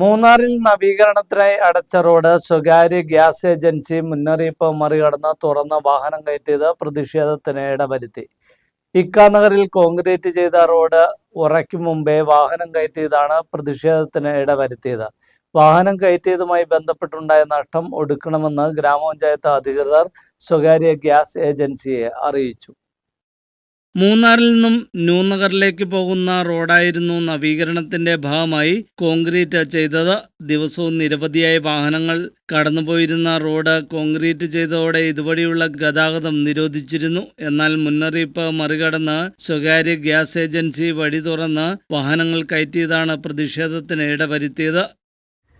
മൂന്നാറിൽ നവീകരണത്തിനായി അടച്ച റോഡ് സ്വകാര്യ ഗ്യാസ് ഏജൻസി മുന്നറിയിപ്പ് മറികടന്ന് തുറന്ന വാഹനം കയറ്റിയത് പ്രതിഷേധത്തിന് ഇടവരുത്തി. ഇക്കാനഗറിൽ കോൺക്രീറ്റ് ചെയ്ത റോഡ് ഉറയ്ക്കും മുമ്പേ വാഹനം കയറ്റിയതാണ് പ്രതിഷേധത്തിന് ഇടവരുത്തിയത്. വാഹനം കയറ്റിയതുമായി ബന്ധപ്പെട്ടുണ്ടായ നഷ്ടം ഒടുക്കണമെന്ന് ഗ്രാമപഞ്ചായത്ത് അധികൃതർ സ്വകാര്യ ഗ്യാസ് ഏജൻസിയെ അറിയിച്ചു. മൂന്നാറിൽ നിന്നും ന്യൂനഗറിലേക്ക് പോകുന്ന റോഡായിരുന്നു നവീകരണത്തിന്റെ ഭാഗമായി കോൺക്രീറ്റ് ചെയ്തത് ദിവസവും നിരവധിയായ വാഹനങ്ങൾ കടന്നുപോയിരുന്ന റോഡ് കോൺക്രീറ്റ് ചെയ്തതോടെ ഇതുവഴിയുള്ള ഗതാഗതം നിരോധിച്ചിരുന്നു എന്നാൽ മുന്നറിയിപ്പ് മറികടന്ന് സ്വകാര്യ ഗ്യാസ് ഏജൻസി വഴി തുറന്ന് വാഹനങ്ങൾ കയറ്റിയതാണ് പ്രതിഷേധത്തിന് ഇടവരുത്തിയത്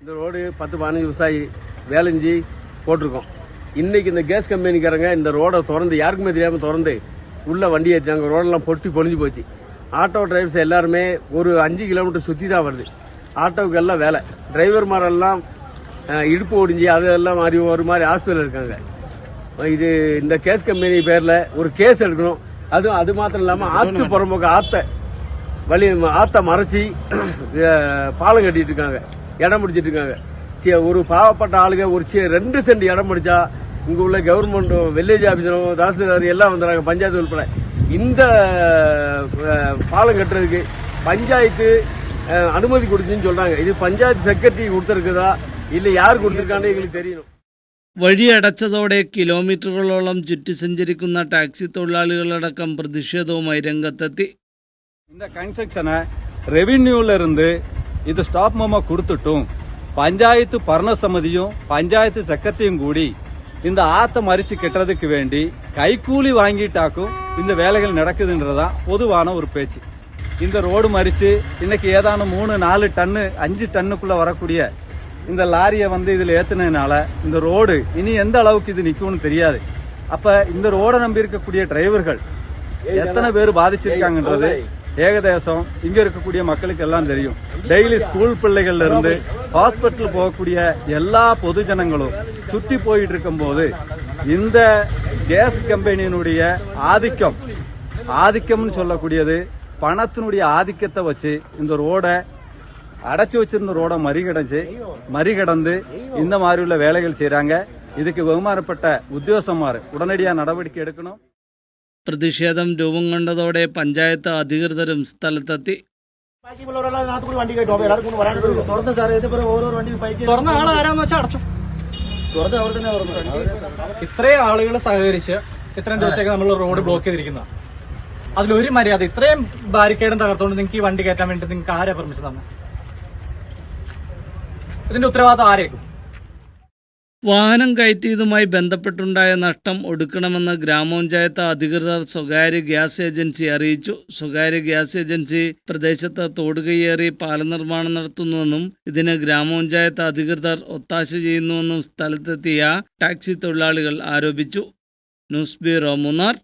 இந்த ரோடு பத்து பதினஞ்சு விவசாயி வேலை செஞ்சு போட்டிருக்கோம் இன்னைக்கு இந்த கேஸ் கம்பெனிக்காரங்க இந்த ரோடை திறந்து யாருக்குமே தெரியாமல் திறந்து உள்ள வண்டி ஏற்றினாங்க ரோடெல்லாம் பொட்டி பொழிஞ்சு போச்சு. ஆட்டோ டிரைவர்ஸ் எல்லாருமே ஒரு அஞ்சு கிலோமீட்டர் சுற்றி தான் வருது. ஆட்டோவுக்கு எல்லாம் வேலை. டிரைவர் மாரெல்லாம் இடுப்பு ஒடிஞ்சு அதெல்லாம் மாதிரி ஒரு மாதிரி ஹாஸ்பிட்டல் இருக்காங்க. இது இந்த கேஸ் கம்பெனி பேரில் ஒரு கேஸ் எடுக்கணும். அதுவும் அது மாத்திரம் இல்லாமல் ஆற்று புறம்போக்கு ஆற்ற வழி ஆற்ற மறைச்சி பாலம் கட்டிட்டு இருக்காங்க. இடம் பிடிச்சிட்டு இருக்காங்க. ஒரு பாவப்பட்ட ஆளுங்க ஒரு சி ரெண்டு சென்ட் இடம் பிடிச்சா இங்க உள்ள கவர்மெண்ட்டும் வில்லேஜ் ஆபீசரும் தாசில்தார் எல்லாம் வந்துடுறாங்க பஞ்சாயத்து உள்பட இந்த அஹ், பாலம் கட்டுறதுக்கு பஞ்சாயத்து அஹ், அனுமதி கொடுத்துன்னு சொல்றாங்க இது பஞ்சாயத்து செக்ரட்டரி கொடுத்துருக்குதா இல்லை யார் கொடுத்துருக்கான்னு எங்களுக்கு தெரியணும் വഴി അടച്ചതോടെ കിലോമീറ്ററുകളോളം ചുറ്റി സഞ്ചരിക്കുന്ന ടാക്സി തൊഴിലാളികളടക്കം പ്രതിഷേധവുമായി രംഗത്തെത്തി இந்த கன்ஸ்ட்ரக்ஷனை ரெவின்யூல இருந்து இது ஸ்டாப் மோமோ கொடுத்துட்டும் பஞ்சாயத்து பரண சமிதியும் பஞ்சாயத்து செக்ரட்டரியும் கூடி இந்த ஆத்த மறிச்சு கட்டுறதுக்கு வேண்டி கைக்கூலி வாங்கிட்டாக்கும் இந்த வேலைகள் நடக்குதுன்றதான் பொதுவான ஒரு பேச்சு. இந்த ரோடு மறிச்சு இன்னைக்கு ஏதானும் மூணு நாலு டன்னு அஞ்சு டன்னுக்குள்ள வரக்கூடிய இந்த லாரியை வந்து இதில் ஏத்துனதுனால இந்த ரோடு இனி எந்த அளவுக்கு இது நிற்கும்னு தெரியாது. அப்ப இந்த ரோடை நம்பி இருக்கக்கூடிய டிரைவர்கள் எத்தனை பேர் பாதிச்சிருக்காங்கன்றது ஏகதேசம் இங்க இருக்கக்கூடிய மக்களுக்கு எல்லாம் தெரியும். டெய்லி ஸ்கூல் பிள்ளைகள்ல இருந்து ஹாஸ்பிட்டல் போகக்கூடிய எல்லா பொது ஜனங்களும் சுற்றி போயிட்டு இருக்கும்போது இந்த கேஸ் கம்பெனியினுடைய ஆதிக்கம் ஆதிக்கம்னு சொல்லக்கூடியது பணத்தினுடைய ஆதிக்கத்தை வச்சு இந்த ரோடை அடைச்சு வச்சிருந்த ரோடை மறிகடைச்சு மறிகடந்து இந்த மாதிரி உள்ள வேலைகள் செய்றாங்க இதுக்கு ബഹുമാനപ്പെട്ട ഉദ്യോഗസ്ഥന്മാർ ഉടനടിയാ നടപടിക്ക് എടുക്കണം പ്രതിഷേധം രൂപം കൊണ്ടതോടെ പഞ്ചായത്ത് അധികൃതരും സ്ഥലത്തെത്തി തുറന്ന് സാറേ ഇതിപ്പോ ഓരോ വണ്ടി ബൈക്ക് തുറന്ന ആൾ ആരാന്ന് വെച്ചാൽ അടച്ചു. തുറന്ന് അവർ തന്നെ തുറന്നു. ഇത്രയും ആളുകൾ സഹകരിച്ച് ഇത്രയും ദിവസത്തേക്ക് നമ്മൾ റോഡ് ബ്ലോക്ക് ചെയ്തിരിക്കുന്ന. അതിലൊരു മര്യാദ ഇത്രയും ബാരിക്കേഡും തകർത്തോണ്ട് നിങ്ങൾക്ക് ഈ വണ്ടി കയറ്റാൻ വേണ്ടി നിങ്ങൾക്ക് ആരാ പെർമിഷൻ തന്നെ? ഇതിന്റെ ഉത്തരവാദിത്തം ആരേക്കും? വാഹനം കയറ്റിയതുമായി ബന്ധപ്പെട്ടുണ്ടായ നഷ്ടം ഒടുക്കണമെന്ന് ഗ്രാമപഞ്ചായത്ത് അധികൃതർ സ്വകാര്യ ഗ്യാസ് ഏജൻസി അറിയിച്ചു. സ്വകാര്യ ഗ്യാസ് ഏജൻസി പ്രദേശത്ത് തോട് കയ്യേറി പാലം നിർമ്മാണം നടത്തുന്നുവെന്നും ഇതിന് ഗ്രാമപഞ്ചായത്ത് അധികൃതർ ഒത്താശ ചെയ്യുന്നുവെന്നും സ്ഥലത്തെത്തിയ ടാക്സി തൊഴിലാളികൾ ആരോപിച്ചു. News bureau Munnar.